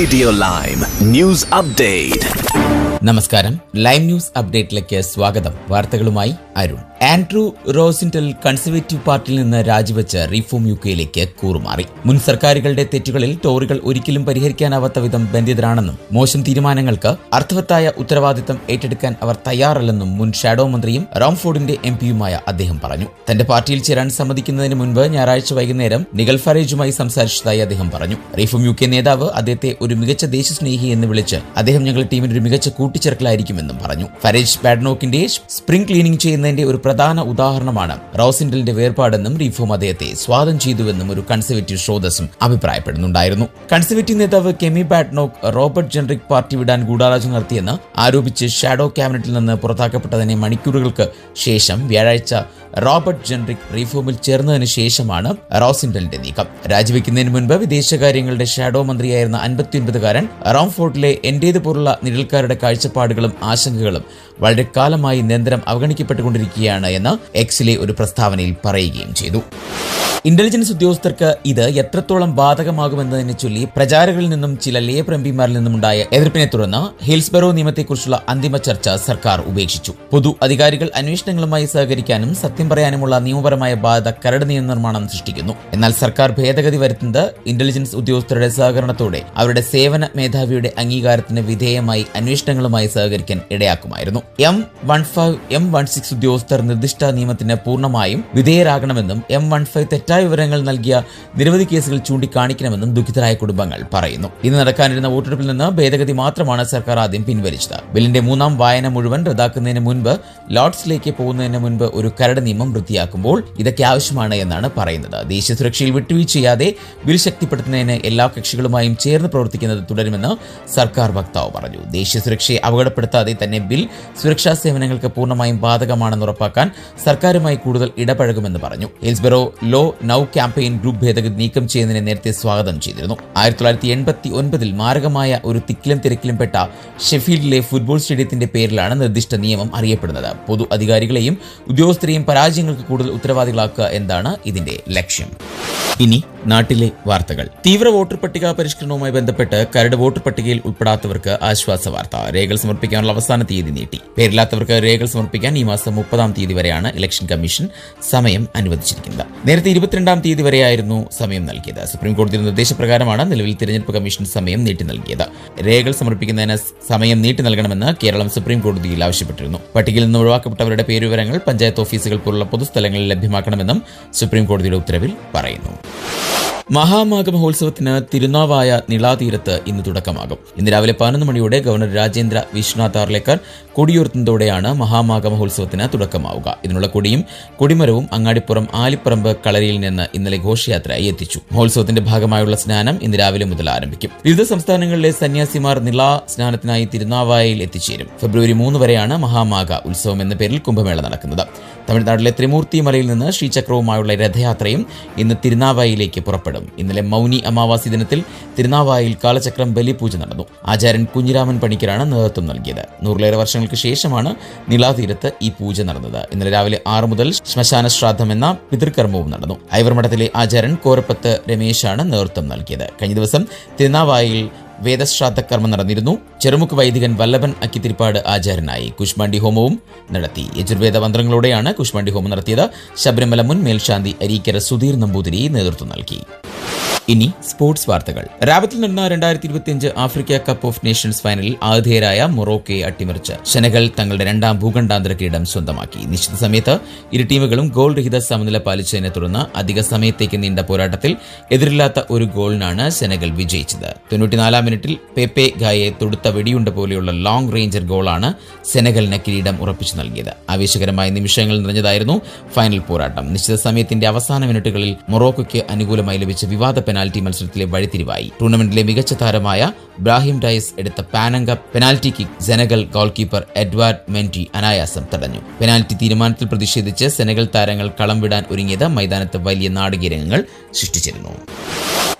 Radio Lime news update നമസ്കാരം. Live news അപ്ഡേറ്റിലേക്ക് സ്വാഗതം. വാർത്തകളുമായി അരുൺ. ആൻഡ്രൂ റോസിന്റൽ കൺസർവേറ്റീവ് പാർട്ടിയിൽ നിന്ന് രാജിവെച്ച് റീഫോം യു കെയിലേക്ക് കൂറുമാറി. മുൻ സർക്കാരുകളുടെ തെറ്റുകളിൽ ടോറികൾ ഒരിക്കലും പരിഹരിക്കാനാവാത്ത വിധം ബന്ധിതരാണെന്നും മോശം തീരുമാനങ്ങൾക്ക് അർത്ഥവത്തായ ഉത്തരവാദിത്തം ഏറ്റെടുക്കാൻ അവർ തയ്യാറല്ലെന്നും മുൻ ഷാഡോ മന്ത്രിയും റോംഫോർഡിന്റെ എം പിയുമായ അദ്ദേഹം പറഞ്ഞു. തന്റെ പാർട്ടിയിൽ ചേരാൻ സമ്മതിക്കുന്നതിന് മുൻപ് ഞായറാഴ്ച വൈകുന്നേരം നിഗൽ ഫറേജുമായി സംസാരിച്ചതായി അദ്ദേഹം പറഞ്ഞു. റീഫോം യു കെ നേതാവ് അദ്ദേഹത്തെ ഒരു മികച്ച ദേശസ്നേഹി എന്ന് വിളിച്ച് അദ്ദേഹം ഞങ്ങളുടെ ടീമിന് ഒരു മികച്ച കൂട്ടിച്ചേർക്കലായിരിക്കുമെന്നും പറഞ്ഞു. ഫരേജ് ബാഡ്നോക്കിന്റെ സ്പ്രിംഗ് ക്ലീനിംഗ് ചെയ്യുന്നതിന്റെ ഒരു പ്രധാന ഉദാഹരണമാണ് റോസിൻഡലിന്റെ വേർപാടെന്നും റീഫോം അദ്ദേഹത്തെ സ്വാഗതം ചെയ്തുവെന്നും ഒരു കൺസർവേറ്റീവ് സ്രോതസ്സും അഭിപ്രായപ്പെടുന്നുണ്ടായിരുന്നു. കൺസർവേറ്റീവ് നേതാവ് Kemi Badenoch Robert Jenrick party വിടാൻ ഗൂഢാലോചന നടത്തിയെന്ന് ആരോപിച്ച് ഷാഡോ ക്യാബിനറ്റിൽ നിന്ന് പുറത്താക്കപ്പെട്ടതിനെ മണിക്കൂറുകൾക്ക് ശേഷം വ്യാഴാഴ്ച റോബർട്ട് ജെൻറിക് റീഫോമിൽ ചേർന്നതിന് ശേഷമാണ് റോസിൻഡലിന്റെ നീക്കം. രാജിവെക്കുന്നതിന് മുൻപ് വിദേശകാര്യങ്ങളുടെ ഷാഡോ മന്ത്രിയായിരുന്ന അൻപത്തിയൊൻപതുകാരൻ റോംഫോർട്ടിലെ എന്റേതുപോലുള്ള നിഴൽക്കാരുടെ കാഴ്ചപ്പാടുകളും ആശങ്കകളും വളരെ കാലമായി നിരന്തരം അവഗണിക്കപ്പെട്ടുകൊണ്ടിരിക്കുകയാണ് എന്ന് എക്സിലെ ഒരു പ്രസ്താവനയിൽ പറയുകയും ചെയ്തു. ഇന്റലിജൻസ് ഉദ്യോഗസ്ഥർക്ക് ഇത് എത്രത്തോളം ബാധകമാകുമെന്നതിനെ ചൊല്ലി പ്രചാരകരിൽ നിന്നും ചില ലേബർ എംപിമാരിൽ നിന്നുമുണ്ടായ എതിർപ്പിനെ തുടർന്ന് ഹിൽസ്ബറോ നിയമത്തെക്കുറിച്ചുള്ള അന്തിമ ചർച്ച സർക്കാർ ഉപേക്ഷിച്ചു. പൊതു അധികാരികൾ അന്വേഷണങ്ങളുമായി സഹകരിക്കാനും സത്യം പറയാനുമുള്ള നിയമപരമായ ബാധ കരട് നിയമനിർമ്മാണം സൃഷ്ടിക്കുന്നു. എന്നാൽ സർക്കാർ ഭേദഗതി വരുത്തുന്നത് ഇന്റലിജൻസ് ഉദ്യോഗസ്ഥരുടെ സഹകരണത്തോടെ അവരുടെ സേവന മേധാവിയുടെ അംഗീകാരത്തിന് വിധേയമായി അന്വേഷണങ്ങളുമായി സഹകരിക്കാൻ ഇടയാക്കുമായിരുന്നു. M one five M one six ഉദ്യോഗസ്ഥർ നിർദ്ദിഷ്ട നിയമത്തിന് പൂർണമായും വിധേയരാകണമെന്നും എം വൺ ഫൈവ് തെറ്റായ വിവരങ്ങൾ നൽകിയ നിരവധി കേസുകൾ ചൂണ്ടിക്കാണിക്കണമെന്നും ദുഃഖിതരായ കുടുംബങ്ങൾ പറയുന്നു. ഇന്ന് നടക്കാനിരുന്ന വോട്ടെടുപ്പിൽ നിന്ന് ഭേദഗതി മാത്രമാണ് സർക്കാർ ആദ്യം പിൻവലിച്ചത്. ബില്ലിന്റെ മൂന്നാം വായന മുഴുവൻ റദ്ദാക്കുന്നതിന് മുൻപ് ലോർഡ്സിലേക്ക് പോകുന്നതിന് മുൻപ് ഒരു കരട് നിയമം വൃത്തിയാക്കുമ്പോൾ ഇതൊക്കെ ആവശ്യമാണ് എന്നാണ് പറയുന്നത്. ദേശീയ സുരക്ഷയിൽ വിട്ടുവീഴ്ച ചെയ്യാതെ ബിൽ ശക്തിപ്പെടുത്തുന്നതിന് എല്ലാ കക്ഷികളുമായും ചേർന്ന് പ്രവർത്തിക്കുന്നത് തുടരുമെന്ന് സർക്കാർ വക്താവ് പറഞ്ഞു. ദേശീയ സുരക്ഷയെ അപകടപ്പെടുത്താതെ തന്നെ ബിൽ സുരക്ഷാ സേവനങ്ങൾക്ക് പൂർണമായും ബാധകമാണെന്ന് ഉറപ്പാക്കാൻ സർക്കാരുമായി കൂടുതൽ ഇടപഴകുമെന്ന് പറഞ്ഞു. Hillsborough Law Now campaign group ഭേദഗതി നീക്കം ചെയ്യുന്നതിനെ നേരത്തെ സ്വാഗതം ചെയ്തിരുന്നു. ആയിരത്തി തൊള്ളായിരത്തി എൺപത്തി ഒൻപതിൽ മാരകമായ ഒരു തിക്കിലും തിരക്കിലും പെട്ട ഷെഫീൽഡിലെ ഫുട്ബോൾ സ്റ്റേഡിയത്തിന്റെ പേരിലാണ് നിർദ്ദിഷ്ട നിയമം അറിയപ്പെടുന്നത്. പൊതു അധികാരികളെയും ഉദ്യോഗസ്ഥരെയും പരാജയങ്ങൾക്ക് കൂടുതൽ ഉത്തരവാദികളാക്കുക എന്നതാണ് ഇതിന്റെ ലക്ഷ്യം. ഇനി നാട്ടിലെ വാർത്തകൾ. തീവ്ര വോട്ടർ പട്ടിക പരിഷ്കരണവുമായി ബന്ധപ്പെട്ട് കരട് വോട്ടർ പട്ടികയിൽ ഉൾപ്പെടാത്തവർക്ക് ആശ്വാസ വാർത്ത. രേഖകൾ സമർപ്പിക്കാനുള്ള അവസാന തീയതി നീട്ടി. പേരില്ലാത്തവർക്ക് രേഖകൾ സമർപ്പിക്കാൻ ഈ മാസം മുപ്പതാം തീയതി വരെയാണ് ഇലക്ഷൻ കമ്മീഷൻ സമയം അനുവദിച്ചിരിക്കുന്നത്. നേരത്തെ ഇരുപത്തിരണ്ടാം തീയതി വരെയായിരുന്നു സമയം നൽകിയത്. സുപ്രീം കോടതിയുടെ നിർദ്ദേശപ്രകാരമാണ് നിലവിൽ തിരഞ്ഞെടുപ്പ് കമ്മീഷൻ സമയം നീട്ടി നൽകിയത്. രേഖകൾ സമർപ്പിക്കുന്നതിന് സമയം നീട്ടി നൽകണമെന്ന് കേരളം സുപ്രീം കോടതിയിൽ ആവശ്യപ്പെട്ടിരുന്നു. പട്ടികയിൽ നിന്ന് ഒഴിവാക്കപ്പെട്ടവരുടെ പേരുവിവരങ്ങൾ പഞ്ചായത്ത് ഓഫീസുകൾ പോലുള്ള പൊതുസ്ഥലങ്ങളിൽ ലഭ്യമാക്കണമെന്നും സുപ്രീം കോടതിയുടെ ഉത്തരവിൽ പറയുന്നു. മഹാമാഘ മഹോത്സവത്തിന് തിരുനാവായ നിളാതീരത്ത് ഇന്ന് തുടക്കമാകും. ഇന്ന് രാവിലെ പതിനൊന്ന് മണിയോടെ ഗവർണർ രാജേന്ദ്ര വിശ്വനാഥ് ആർലേക്കർ കൊടിയുയർത്തുന്നതോടെയാണ് മഹാമാഘ മഹോത്സവത്തിന് തുടക്കമാവുക. ഇതിനുള്ള കൊടിയും കൊടിമരവും അങ്ങാടിപ്പുറം ആലിപ്പറമ്പ് കളരിയിൽ നിന്ന് ഇന്നലെ ഘോഷയാത്രയായി എത്തിച്ചു. മഹോത്സവത്തിന്റെ ഭാഗമായുള്ള സ്നാനം ഇന്ന് രാവിലെ മുതൽ ആരംഭിക്കും. വിവിധ സംസ്ഥാനങ്ങളിലെ സന്യാസിമാർ നിളാ സ്നാനത്തിനായി തിരുനാവായയിൽ എത്തിച്ചേരും. ഫെബ്രുവരി മൂന്ന് വരെയാണ് മഹാമാഘ ഉത്സവം എന്ന പേരിൽ കുംഭമേള നടക്കുന്നത്. തമിഴ്നാട്ടിലെ ത്രിമൂർത്തി മലയിൽ നിന്ന് ശ്രീചക്രവുമായുള്ള രഥയാത്രയും ഇന്ന് തിരുനാവായിലേക്ക് പുറപ്പെടും. ഇന്നലെ മൗനി അമാവാസി ദിനത്തിൽ തിരുനാവായിൽ കാലചക്രം ബലിപൂജ നടന്നു. ആചാര്യൻ കുഞ്ഞിരാമൻ പണിക്കരാണ് നേതൃത്വം നൽകിയത്. നൂറിലേറെ വർഷങ്ങൾക്ക് ശേഷമാണ് നിലാതീരത്ത് ഈ പൂജ നടന്നത്. ഇന്നലെ രാവിലെ ആറ് മുതൽ ശ്മശാന ശ്രാദ്ധം എന്ന പിതൃകർമ്മവും നടന്നു. ഐവർമഠത്തിലെ ആചാര്യൻ കോരപ്പത്ത് രമേശാണ് നേതൃത്വം നൽകിയത്. കഴിഞ്ഞ ദിവസം തിരുനാവായിൽ വേദശ്രാദ്ധ കർമ്മം നടന്നിരുന്നു. ചെറുമുഖ വൈദികൻ വല്ലഭൻ അക്കിത്തിരിപ്പാട് ആചാരനായി കുഷ്മാണ്ടി ഹോമവും നടത്തി. യജുർവേദ മന്ത്രങ്ങളോടെയാണ് കുഷ്മാണ്ടി ഹോമം നടത്തിയത്. ശബരിമല മുൻ മേൽശാന്തി അരീക്കര സുധീർ നമ്പൂതിരി നേതൃത്വം നൽകി. ഇനി സ്പോർട്സ് വാർത്തകൾ. റാബത്തിൽ നടന്ന രണ്ടായിരത്തി ഇരുപത്തിയഞ്ച് ആഫ്രിക്ക കപ്പ് ഓഫ് നേഷൻസ് ഫൈനലിൽ ആതിഥേയരായ മൊറോക്കയെ അട്ടിമറിച്ച് സെനഗൽ തങ്ങളുടെ രണ്ടാം ഭൂഖണ്ഡാന്തര കിരീടം സ്വന്തമാക്കി. നിശ്ചിത സമയത്ത് ഇരു ടീമുകളും ഗോൾ രഹിത സമനില പാലിച്ചതിനെ തുടർന്ന് അധിക സമയത്തേക്ക് നീണ്ട പോരാട്ടത്തിൽ എതിരില്ലാത്ത ഒരു ഗോളിനാണ് സെനഗൽ വിജയിച്ചത്. തൊണ്ണൂറ്റിനാലാം മിനിറ്റിൽ പെപ്പെ ഗായെ തൊടുത്ത വെടിയുണ്ട പോലെയുള്ള ലോങ് റേഞ്ചർ ഗോളാണ് സെനഗലിന് കിരീടം ഉറപ്പിച്ചു നൽകിയത്. ആവേശകരമായ നിമിഷങ്ങൾ നിറഞ്ഞതായിരുന്നു ഫൈനൽ പോരാട്ടം. നിശ്ചിത സമയത്തിന്റെ അവസാന മിനിറ്റുകളിൽ മൊറോക്കോയ്ക്ക് അനുകൂലമായി ലഭിച്ച വിവാദ പെനാൽറ്റി മത്സരത്തിലെ വഴിത്തിരിവായി. ടൂർണമെന്റിലെ മികച്ച താരമായ ബ്രാഹിം ഡയസ് എടുത്ത Panenka penalty kick Senegal goalkeeper Edouard Mendy അനായാസം തടഞ്ഞു. പെനാൽറ്റി തീരുമാനത്തിൽ പ്രതിഷേധിച്ച് സെനഗൽ താരങ്ങൾ കളം വിടാൻ ഒരുങ്ങിയത് മൈതാനത്ത് വലിയ നാടകീയരംഗങ്ങൾ സൃഷ്ടിച്ചിരുന്നു.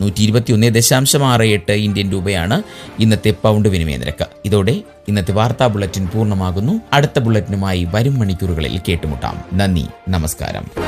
നൂറ്റി ഇരുപത്തിയൊന്ന് ദശാംശം ആറ് എട്ട് ഇന്ത്യൻ രൂപയാണ് ഇന്നത്തെ പൗണ്ട് വിനിമയ നിരക്ക്. ഇതോടെ ഇന്നത്തെ വാർത്താ ബുള്ളറ്റിൻ പൂർണമാകുന്നു. അടുത്ത ബുള്ളറ്റിനുമായി വരും മണിക്കൂറുകളിൽ കേട്ടുമുട്ടാം. നന്ദി നമസ്കാരം.